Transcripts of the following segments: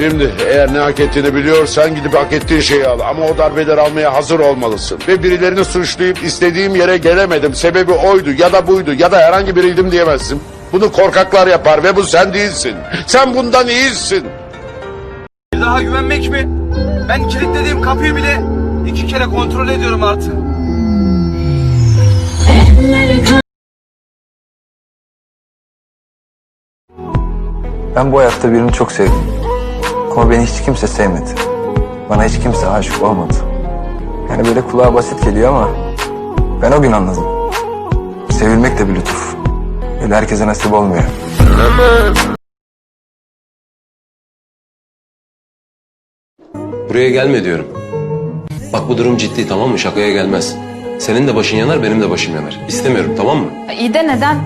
Şimdi eğer ne hak ettiğini biliyorsan gidip hak ettiğin şeyi al. Ama o darbeleri almaya hazır olmalısın. Ve birilerini suçlayıp istediğim yere gelemedim. Sebebi oydu ya da buydu ya da herhangi biriydim diyemezsin. Bunu korkaklar yapar ve bu sen değilsin. Sen bundan iyisin. Bir daha güvenmek mi? Ben kilitlediğim kapıyı bile iki kere kontrol ediyorum artık. Ben bu hayatta birini çok sevdim. Ama beni hiç kimse sevmedi. Bana hiç kimse aşık olmadı. Yani böyle kulağa basit geliyor ama ben o gün anladım. Sevilmek de bir lütuf. Öyle herkese nasip olmuyor. Buraya gelme diyorum. Bak bu durum ciddi tamam mı? Şakaya gelmez. Senin de başın yanar, benim de başım yanar. İstemiyorum tamam mı? İyi de neden?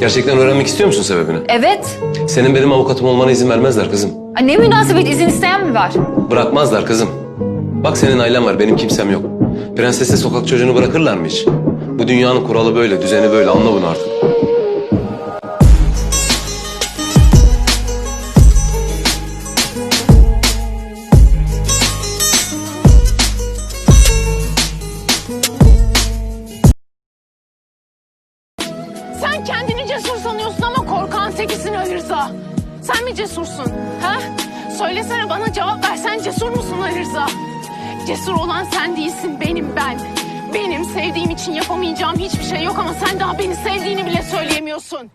Gerçekten öğrenmek istiyor musun sebebini? Evet. Senin benim avukatım olmana izin vermezler kızım. Ay, Ne münasebet izin isteyen mi var? Bırakmazlar kızım. Bak senin ailen var, benim kimsem yok. Prensese sokak çocuğunu bırakırlar mı hiç? Bu dünyanın kuralı böyle, düzeni böyle. Anla bunu artık. Sen kendini cesur sanıyorsun ama korkan tekisin Ali Rıza. Sen mi cesursun? Ha? Söylesene bana cevap ver. Sen cesur musun Ali Rıza? Cesur olan sen değilsin, benim ben. Benim sevdiğim için yapamayacağım hiçbir şey yok ama sen daha beni sevdiğini bile söyleyemiyorsun.